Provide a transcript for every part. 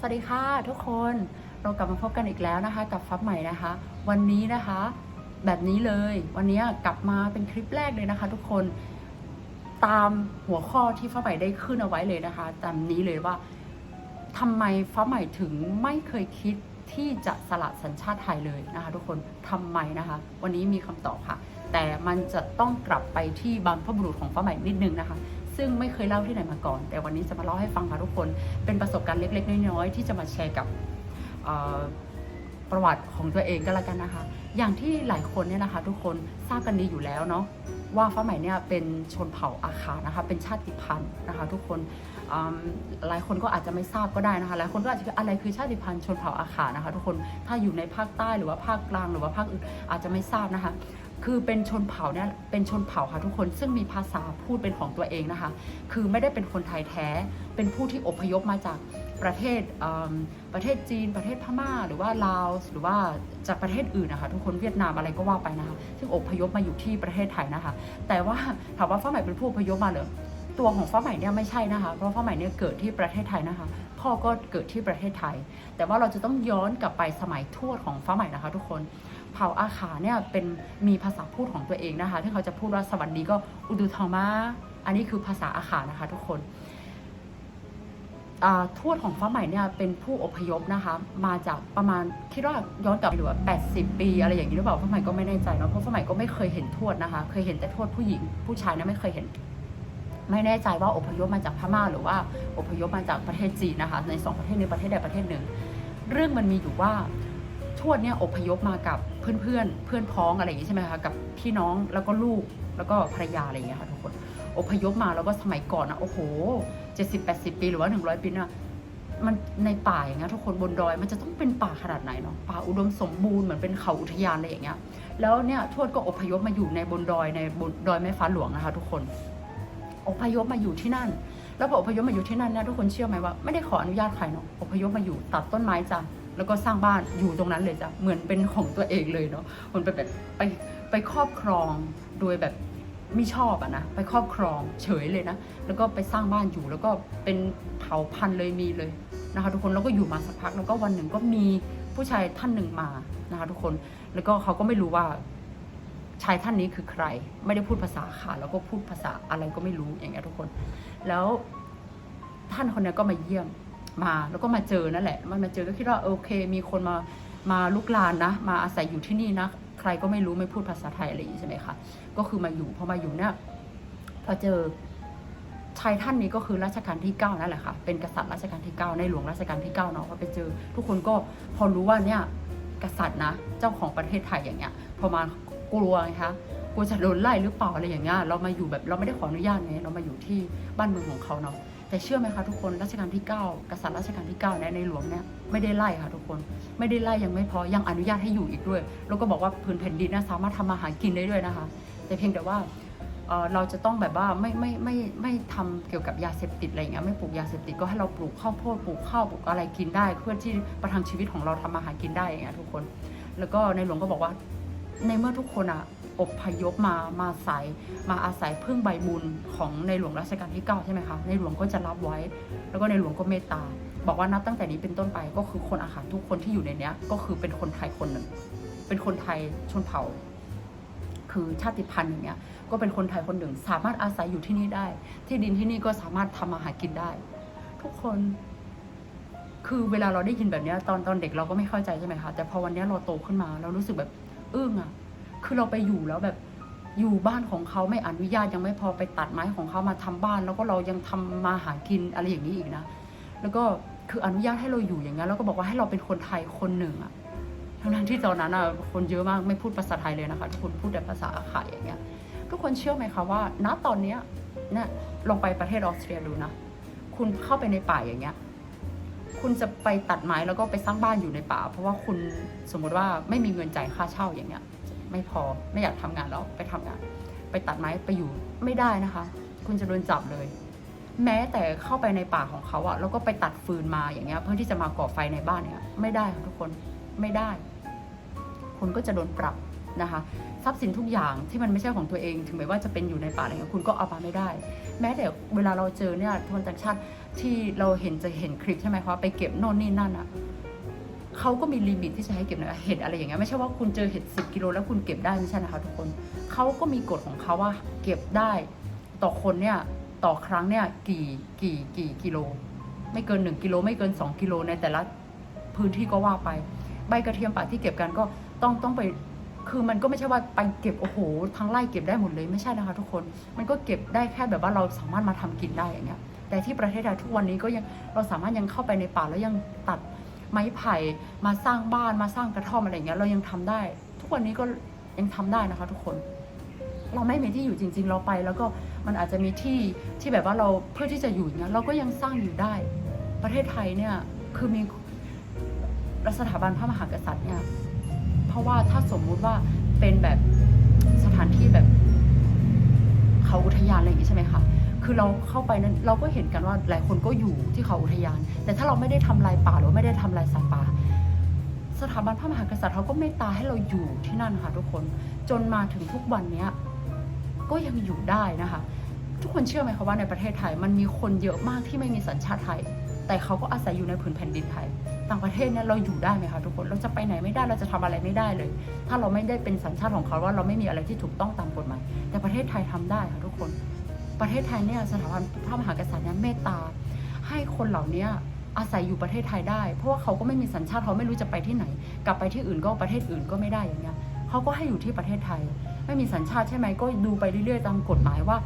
สวัสดีค่ะทุกคนเรากลับมาพบกันอีกแล้วนะคะ กับฟับใหม่นะคะ วันนี้นะคะ แบบนี้เลย วันนี้กลับมาเป็นคลิปแรกเลยนะคะ ทุกคนตามหัวข้อที่ฟ้าใหม่ได้ขึ้นเอาไว้เลยนะคะ ตามนี้เลยว่าทำไมฟ้าใหม่ถึงไม่เคยคิดที่จะสละสัญชาติไทยเลยนะคะ ทุกคนทำไมนะคะ วันนี้มีคำตอบค่ะ แต่มันจะต้องกลับไปที่บรรพบุรุษของฟ้าใหม่นิดนึงนะคะ ซึ่งไม่เคยเล่าที่ไหนมาก่อน แต่วันนี้จะมาเล่าให้ฟังค่ะทุกคน เป็นประสบการณ์เล็ก ๆ น้อย ๆ ที่จะมาแชร์กับประวัติของตัวเองก็แล้วกันนะคะ อย่างที่หลายคนเนี่ยนะคะทุกคนทราบกันดีอยู่แล้วเนาะว่าฟ้าใหม่เนี่ยเป็นชนเผ่าอาคานะคะ เป็นชาติพันธุ์นะคะ ทุกคนหลายคนก็อาจจะไม่ทราบก็ได้นะคะหลายคนก็อาจจะอะไรคือชาติพันธุ์ชนเผ่าอาคานะคะ ทุกคนถ้าอยู่ในภาคใต้หรือว่าภาคกลางหรือว่าภาคอื่นอาจจะไม่ทราบนะคะ คือเป็นชนเผ่าเนี่ยเป็นชนเผ่าค่ะทุกคนซึ่งมีภาษาพูดเป็นของตัวเองนะคะ คือไม่ได้เป็นคนไทยแท้ เป็นผู้ที่อพยพมาจากประเทศเประเทศจีน ประเทศพม่า หรือว่าลาวหรือว่าจากประเทศอื่นนะคะทุกคนเวียดนามอะไรก็ว่าไปนะคะ ซึ่งอพยพมาอยู่ที่ประเทศไทยนะคะ แต่ว่าถามว่าฟ้าใหม่เป็นผู้อพยพมาเหรอตัวของฟ้าใหม่เนี่ยไม่ใช่นะคะ เพราะฟ้าใหม่เนี่ยเกิดที่ประเทศไทยนะคะ พ่อก็เกิดที่ประเทศไทย แต่ว่าเราจะต้องย้อนกลับไปสมัยทวดของฟ้าใหม่นะคะ ทุกคน เผ่าอาขาเนี่ยเป็นมีภาษาพูดของตัวเองนะคะ ที่เขาจะพูดว่าสวัสดีก็อุดุทอมาอันนี้คือภาษาอาขานะคะ ทุกคนทวดของฟ้าใหม่เนี่ยเป็นผู้อพยพนะคะ มาจากประมาณคิดว่าย้อนกลับไปดูว่า80 ปีอะไรอย่างนี้หรือเปล่าฟ้าใหม่ก็ไม่แน่ใจเนาะเพราะฟ้าใหม่ก็ไม่เคยเห็นทวดนะคะ เคยเห็นแต่ทวดผู้หญิง ผู้ชายนะไม่เคยเห็น ไม่แน่ใจว่าอพยพมาจากพม่าหรือว่าอพยพมาจากประเทศจีนนะคะ ในสองประเทศนี้ประเทศใดประเทศหนึ่ง เรื่องมันมีอยู่ว่าทวดเนี่ยอพยพมากับ เพื่อนเพื่อนๆ เพื่อนพ้องอะไรอย่างงี้ใช่ไหมคะกับพี่น้องแล้วก็ลูกแล้วก็ภรรยาอะไรอย่างเงี้ยค่ะทุกคนอพยพมาแล้วก็สมัยก่อนนะโอ้โหเจ็ดสิบแปดสิบปีหรือว่าหนึ่งร้อยปีน่ะมันในป่าอย่างเงี้ยทุกคนบนดอยมันจะต้องเป็นป่าขนาดไหนเนาะป่าอุดมสมบูรณ์เหมือนเป็นเขาอุทยานอะไรอย่างเงี้ยแล้วเนี่ยทวดก็อพยพมาอยู่ในบนดอยในบนดอยแม่ฟ้าหลวงนะคะ ทุกคนอพยพมาอยู่ที่นั่น แล้วพออพยพมาอยู่ที่นั่นเนี่ยทุกคนเชื่อไหมว่าไม่ได้ขออนุญาตใครเนาะอพยพมาอยู่ตัดต้นไม้จ้ะ แล้วก็สร้างบ้านอยู่ตรงนั้นเลยจ้ะเหมือนเป็นของตัวเองเลยเนาะมันไปแบบไปไปครอบครองโดยแบบไม่ชอบอะนะไปครอบครองเฉยเลยนะแล้วก็ไปสร้างบ้านอยู่แล้วก็เป็นเผ่าพันธุ์เลยมีเลยนะคะทุกคนแล้วก็อยู่มาสักพักแล้วก็วันหนึ่งก็มีผู้ชายท่านหนึ่งมานะคะทุกคนแล้วก็เขาก็ไม่รู้ว่าชายท่านนี้คือใคร ไม่ได้พูดภาษาค่ะ แล้วก็พูดภาษาอะไรก็ไม่รู้อย่างเงี้ยทุกคน แล้วท่านคนนี้ก็มาเยี่ยม มาแล้วก็มาเจอนั่นแหละ มันมาเจอก็คิดว่าโอเค มีคนมามาลุกลานนะ มาอาศัยอยู่ที่นี่นะ ใครก็ไม่รู้ไม่พูดภาษาไทยอะไรอย่างนี้ใช่ไหมคะก็คือมาอยู่พอมาอยู่เนี่ยพอเจอชายท่านนี้ก็คือรัชกาลที่เก้านั่นแหละค่ะ เป็นกษัตริย์รัชกาลที่เก้าในหลวงรัชกาลที่เก้าเนาะพอไปเจอ ทุกคนก็พอรู้ว่าเนี่ยกษัตริย์นะ เจ้าของประเทศไทยอย่างเงี้ย พอมากลัวไงคะกลัวจะโดนไล่หรือเปล่าอะไรอย่างเงี้ย เรามาอยู่แบบเราไม่ได้ขออนุญาตไง เรามาอยู่ที่บ้านเมืองของเขาเนาะ แต่เชื่อไหมคะทุกคนรัชกาลที่ 9 กษัตริย์รัชกาลที่9เนี่ยในหลวงเนี่ยไม่ได้ไล่ค่ะทุกคน ไม่ได้ไล่ยังไม่พอยังอนุญาตให้อยู่อีกด้วย แล้วก็บอกว่าพื้นแผ่นดินนะสามารถทำมาหากินได้ด้วยนะคะ แต่เพียงแต่ว่าเราจะต้องแบบว่าไม่ไม่ไม่ไม่ทำเกี่ยวกับยาเสพติดอะไรเงี้ยไม่ปลูกยาเสพติดก็ให้เราปลูกข้าวโพดปลูกข้าวปลูกอะไรกินได้ เพื่อที่ประทังชีวิตของเราทำมาหากินได้อย่างเงี้ยทุกคน แล้วก็ในหลวงก็บอกว่า ในเมื่อทุกคนอะอบพยพมามาใส่มาอาศัยพึ่งใบบุญของในหลวงรัชกาลที่ 9 ใช่ไหมคะในหลวงก็จะรับไว้ แล้วก็ในหลวงก็เมตตา บอกว่านับตั้งแต่นี้เป็นต้นไปก็คือคนอาหารทุกคนที่อยู่ในเนี้ย ก็คือเป็นคนไทยคนหนึ่ง เป็นคนไทยชนเผ่า คือชาติพันธุ์อย่างเงี้ยก็เป็นคนไทยคนหนึ่ง สามารถอาศัยอยู่ที่นี่ได้ ที่ดินที่นี่ก็สามารถทำมาหากินได้ ทุกคนคือเวลาเราได้ยินแบบนี้ตอนตอนเด็กเราก็ไม่เข้าใจใช่ไหมคะแต่พอวันนี้เราโตขึ้นมา เรารู้สึกแบบ อึ้งอะคือเราไปอยู่แล้วแบบอยู่บ้านของเขาไม่อนุญาตยังไม่พอไปตัดไม้ของเขามาทำบ้าน แล้วก็เรายังทำมาหากินอะไรอย่างนี้อีกนะ แล้วก็คืออนุญาตให้เราอยู่อย่างนั้นแล้วก็บอกว่าให้เราเป็นคนไทยคนหนึ่งอะทั้งนั้นที่ตอนนั้นอะคนเยอะมากไม่พูดภาษาไทยเลยนะคะทุกคนพูดแต่ภาษาอาขายอย่างเงี้ยทุกคนเชื่อไหมคะว่า ณตอนเนี้ยนี่ลองไปประเทศออสเตรียดูนะ คุณเข้าไปในป่าอย่างเงี้ย คุณจะไปตัดไม้แล้วก็ไปสร้างบ้านอยู่ในป่า เพราะว่าคุณสมมุติว่าไม่มีเงินจ่ายค่าเช่าอย่างเงี้ย ไม่พอไม่อยากทำงานแล้วไปทำงาน ไปตัดไม้ไปอยู่ไม่ได้นะคะ คุณจะโดนจับเลย แม้แต่เข้าไปในป่าของเขาอะแล้วก็ไปตัดฟืนมาอย่างเงี้ย เพื่อที่จะมาก่อไฟในบ้านเนี่ยไม่ได้ค่ะทุกคนไม่ได้ คุณก็จะโดนปรับ นะคะทรัพย์สินทุกอย่างที่มันไม่ใช่ของตัวเอง ถึงแม้ว่าจะเป็นอยู่ในป่าอะไรเงี้ยคุณก็เอาไปไม่ได้ แม้แต่เวลาเราเจอเนี่ยคนต่างชาติที่เราเห็นจะเห็นคลิปใช่ไหมคะไปเก็บโน่นนี่นั่นอะเขาก็มีลิมิตที่จะให้เก็บนะเห็ดอะไรอย่างเงี้ยไม่ใช่ว่าคุณเจอเห็ด10กิโลแล้วคุณเก็บได้ไม่ใช่นะคะทุกคนเขาก็มีกฎของเขาว่าเก็บได้ ต่อคนเนี่ยต่อครั้งเนี่ยกี่กี่กี่กิโล ไม่เกิน 1กิโลไม่เกิน 2 กิโลในแต่ละพื้นที่ก็ว่าไป ใบกระเทียมป่าที่เก็บกันก็ต้องต้องไป คือมันก็ไม่ใช่ว่าไปเก็บโอ้โหทั้งไร่เก็บได้หมดเลยไม่ใช่นะคะทุกคนมันก็เก็บได้แค่แบบว่าเราสามารถมาทำกินได้อย่างเงี้ยแต่ที่ประเทศไทยทุกวันนี้ก็ยังเราสามารถยังเข้าไปในป่าแล้วยังตัดไม้ไผ่มาสร้างบ้านมาสร้างกระท่อมอะไรเงี้ยเรายังทำได้ ทุกวันนี้ก็ยังทำได้นะคะ ทุกคน เราไม่มีที่อยู่จริง ๆ เราไป แล้วก็มันอาจจะมีที่ที่แบบว่าเราเพื่อที่จะอยู่อย่างเงี้ยเราก็ยังสร้างอยู่ได้ ประเทศไทยเนี่ยคือมีสถาบันพระมหากษัตริย์เนี่ย ราะว่าถ้าสมมุติว่าเป็นแบบสถานที่แบบเขาอุทยานอะไรอย่างงี้ใช่ไหมคะคือเราเข้าไปนั้นเราก็เห็นกันว่าหลายคนก็อยู่ที่เขาอุทยาน แต่ถ้าเราไม่ได้ทำลายป่าหรือไม่ได้ทำลายสัตว์ป่า สถาบันพระมหากษัตริย์เขาก็เมตตาให้เราอยู่ที่นั่นค่ะทุกคนจนมาถึงทุกวันเนี้ยก็ยังอยู่ได้นะคะ ทุกคนเชื่อไหมคะว่าในประเทศไทยมันมีคนเยอะมากที่ไม่มีสัญชาติไทย แต่เขาก็อาศัยอยู่ในผืนแผ่นดินไทย ต่างประเทศเนี่ยเราอยู่ได้ไหมคะทุกคนเราจะไปไหนไม่ได้เราจะทำอะไรไม่ได้เลย ถ้าเราไม่ได้เป็นสัญชาติของเขาว่าเราไม่มีอะไรที่ถูกต้องตามกฎหมายแต่ประเทศไทยทำได้ค่ะทุกคน ประเทศไทยเนี่ยสถาบันพระมหากษัตริย์เนี่ยเมตตา ให้คนเหล่านี้อาศัยอยู่ประเทศไทยได้ เพราะว่าเขาก็ไม่มีสัญชาติเขาไม่รู้จะไปที่ไหน กลับไปที่อื่นก็ประเทศอื่นก็ไม่ได้อย่างเงี้ยเขาก็ให้อยู่ที่ประเทศไทย ไม่มีสัญชาติใช่ไหมก็ดูไปเรื่อยๆตามกฎหมายว่า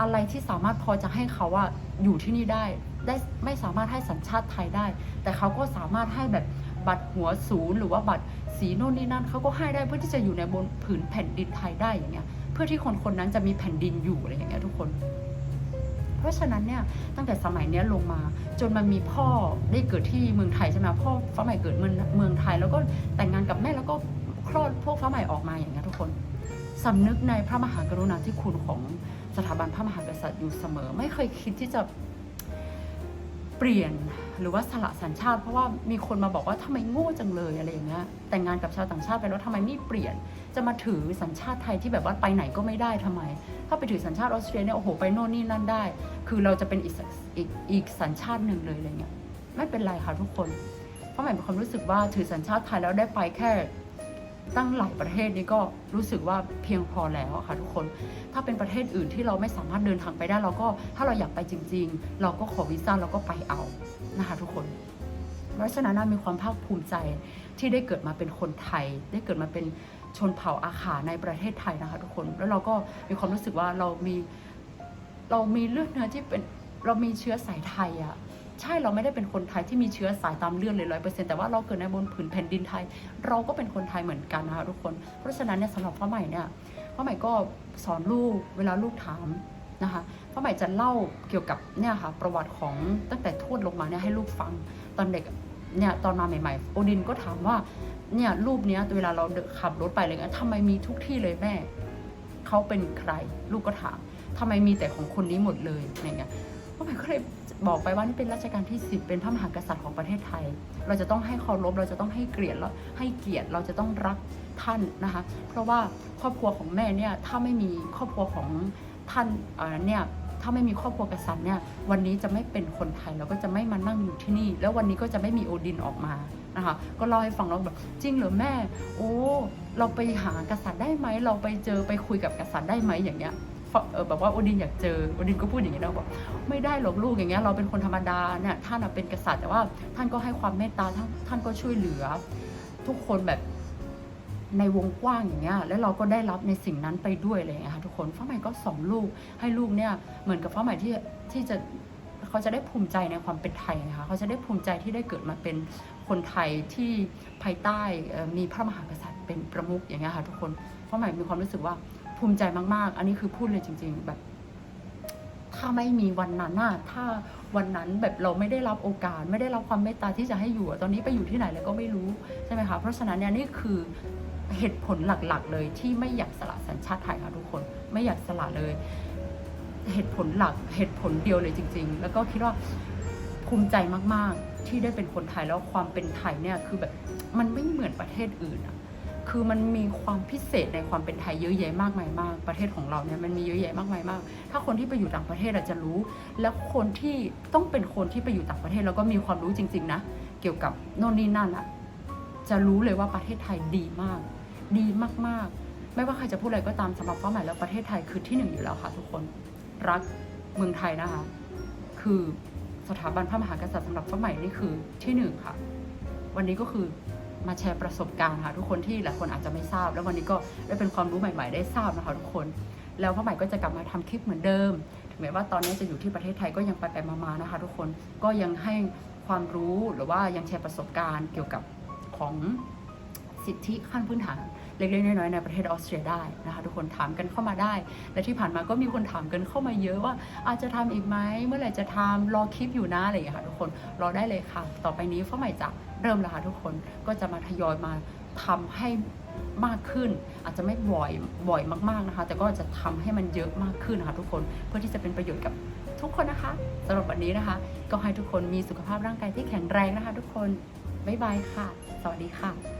อะไรที่สามารถพอจะให้เขาว่าอยู่ที่นี่ได้ได้ไม่สามารถให้สัญชาติไทยได้ แต่เขาก็สามารถให้แบบบัตรหัวศูนย์หรือว่าบัตรสีโน่นนี่นั่นเขาก็ให้ได้เพื่อที่จะอยู่ในบนผืนแผ่นดินไทยได้อย่างเงี้ย เพื่อที่คนคนนั้นจะมีแผ่นดินอยู่อะไรอย่างเงี้ยทุกคน เพราะฉะนั้นเนี่ยตั้งแต่สมัยเนี้ยลงมา จนมันมีพ่อได้เกิดที่เมืองไทยใช่ไหมพ่อฟ้าใหม่เกิดเมืองเมืองไทย แล้วก็แต่งงานกับแม่แล้วก็คลอดพวกฟ้าใหม่ออกมาอย่างเงี้ยทุกคนสำนึกในพระมหากรุณาธิคุณของ สถาบันพระมหากษัตริย์อยู่เสมอ ไม่เคยคิดที่จะเปลี่ยนหรือว่าสละสัญชาติ เพราะว่ามีคนมาบอกว่าทำไมโง่จังเลยอะไรอย่างเงี้ยแต่งงานกับชาวต่างชาติไปแล้วทำไมไม่เปลี่ยน จะมาถือสัญชาติไทยที่แบบว่าไปไหนก็ไม่ได้ทำไม ถ้าไปถือสัญชาติออสเตรเลียเนี่ยโอ้โหไปโน่นนี่นั่นได้ คือเราจะเป็นอีกอีกอีกสัญชาติหนึ่งเลยอะไรเงี้ยไม่เป็นไรค่ะทุกคน เพราะหมายความรู้สึกว่าถือสัญชาติไทยแล้วได้ไปแค่ ตั้งหลายประเทศนี้ก็รู้สึกว่าเพียงพอแล้วค่ะทุกคน ถ้าเป็นประเทศอื่นที่เราไม่สามารถเดินทางไปได้ เราก็ถ้าเราอยากไปจริง ๆ เราก็ขอวีซ่าเราก็ไปเอานะคะทุกคนเพราะฉะนั้นนะมีความภาคภูมิใจที่ได้เกิดมาเป็นคนไทย ได้เกิดมาเป็นชนเผ่าอาขาในประเทศไทยนะคะทุกคน แล้วเราก็มีความรู้สึกว่าเรามีเรามีเลือดเนื้อที่เป็นเรามีเชื้อสายไทยอะ ใช่เราไม่ได้เป็นคนไทยที่มีเชื้อสายตามเลือดเลยร้อยเปอร์เซ็นต์แต่ว่าเราเกิดในบนผืนแผ่นดินไทย เราก็เป็นคนไทยเหมือนกันนะคะทุกคน เพราะฉะนั้นเนี่ยสำหรับพ่อใหม่เนี่ยพ่อใหม่ก็สอนลูกเวลาลูกถามนะคะพ่อใหม่จะเล่าเกี่ยวกับเนี่ยค่ะประวัติของตั้งแต่ทวดลงมาเนี่ยให้ลูกฟังตอนเด็กเนี่ยตอนมาใหม่ๆ โอดินก็ถามว่าเนี่ยรูปเนี้ยเวลาเราขับรถไปอะไรเงี้ยทำไมมีทุกที่เลยแม่เขาเป็นใคร ลูกก็ถามทำไมมีแต่ของคนนี้หมดเลยอะไรเงี้ย พ่อใหม่ก็เลยบอกไปว่านี่เป็นรัชกาลที่ 10 เป็นพระมหากษัตริย์ของประเทศไทย เราจะต้องให้เคารพเราจะต้องให้เกียรติเราให้เกียรติเราจะต้องรักท่านนะคะ เพราะว่าครอบครัวของแม่เนี่ยถ้าไม่มีครอบครัวของท่านเนี่ยถ้าไม่มีครอบครัวกษัตริย์เนี่ยวันนี้จะไม่เป็นคนไทยเราก็จะไม่มานั่งอยู่ที่นี่ แล้ววันนี้ก็จะไม่มีโอดินออกมานะคะก็เล่าให้ฟังแล้วแบบจริงเหรอแม่ โอ้ เราไปหากษัตริย์ได้ไหมเราไปเจอไปคุยกับกษัตริย์ได้ไหมอย่างเงี้ย แบบว่าโอดินอยากเจอโอดินก็พูดอย่างเงี้นะบอกไม่ได้หรอกลูกอย่างเงี้ยเราเป็นคนธรรมดาเนี่ยท่านเป็นกษัตริย์แต่ว่าท่านก็ให้ความเมตตาท่านท่านก็ช่วยเหลือ ทุกคนแบบในวงกว้างอย่างเงี้ยแล้วเราก็ได้รับในสิ่งนั้นไปด้วยอะไรอย่างเงี้ยค่ะทุกคนฟ้าใหม่ก็สอนลูกให้ลูกเนี่ยเหมือนกับฟ้าใหม่ที่ที่จะเขาจะได้ภูมิใจในความเป็นไทยนะคะเขาจะได้ภูมิใจที่ได้เกิดมาเป็นคนไทยที่ภายใต้มีพระมหากษัตริย์เป็นประมุขอย่างเงี้ยค่ะทุกคนฟ้าใหม่มีความรู้สึกว่า ภูมิใจมาก ๆ อันนี้คือพูดเลยจริง ๆ แบบ ถ้าไม่มีวันนั้นน่ะถ้าวันนั้นแบบเราไม่ได้รับโอกาส ไม่ได้รับความเมตตาที่จะให้อยู่ตอนนี้ไปอยู่ที่ไหนแล้วก็ไม่รู้ใช่ไหมคะเพราะฉะนั้นเนี่ยนี่คือเหตุผลหลักๆ เลยที่ไม่อยากสละสัญชาติไทยค่ะทุกคนไม่อยากสละเลย เหตุผลหลักเหตุผลเดียวเลยจริง ๆ แล้วก็คิดว่าภูมิใจมากๆ ที่ได้เป็นคนไทยแล้วความเป็นไทยเนี่ยคือแบบมันไม่เหมือนประเทศอื่นอะ คือมันมีความพิเศษในความเป็นไทยเยอะแยะมากมายมาก ประเทศของเราเนี่ยมันมีเยอะแยะมากมายมาก ถ้าคนที่ไปอยู่ต่างประเทศอาจจะรู้ แล้วคนที่ต้องเป็นคนที่ไปอยู่ต่างประเทศแล้วก็มีความรู้จริง ๆ นะ เกี่ยวกับโน่นนี่นั่นอะจะรู้เลยว่าประเทศไทยดีมาก ดีมากๆ ไม่ว่าใครจะพูดอะไรก็ตามสำหรับเป้าหมายแล้วประเทศไทยคือที่หนึ่งอยู่แล้วค่ะทุกคนรักเมืองไทยนะคะ คือสถาบันพระมหากษัตริย์สำหรับเป้าหมายนี่คือที่หนึ่งค่ะ วันนี้ก็คือ มาแชร์ประสบการณ์ค่ะทุกคนที่หลายคนอาจจะไม่ทราบ แล้ววันนี้ก็ได้เป็นความรู้ใหม่ ๆ ได้ทราบนะคะทุกคน แล้วพ่อใหม่ก็จะกลับมาทำคลิปเหมือนเดิม ถึงแม้ว่าตอนนี้จะอยู่ที่ประเทศไทยก็ยังไปไปมาๆนะคะ ทุกคนก็ยังให้ความรู้หรือว่ายังแชร์ประสบการณ์เกี่ยวกับของสิทธิขั้นพื้นฐาน เล็กๆน้อยๆในประเทศออสเตรียได้นะคะทุกคนถามกันเข้ามาได้ และที่ผ่านมาก็มีคนถามกันเข้ามาเยอะว่า อาจจะทำอีกไหมเมื่อไหร่จะทำรอคลิปอยู่นะอะไรอย่างเงี้ยค่ะทุกคนรอได้เลยค่ะ ต่อไปนี้ฟ้าใหม่จะเริ่มแล้วค่ะทุกคนก็จะมาทยอยมาทำให้มากขึ้น อาจจะไม่บ่อยบ่อยมากๆนะคะ แต่ก็จะทำให้มันเยอะมากขึ้นนะคะทุกคนเพื่อที่จะเป็นประโยชน์กับทุกคนนะคะสำหรับวันนี้นะคะ ก็ให้ทุกคนมีสุขภาพร่างกายที่แข็งแรงนะคะ ทุกคนบ๊ายบายค่ะ สวัสดีค่ะ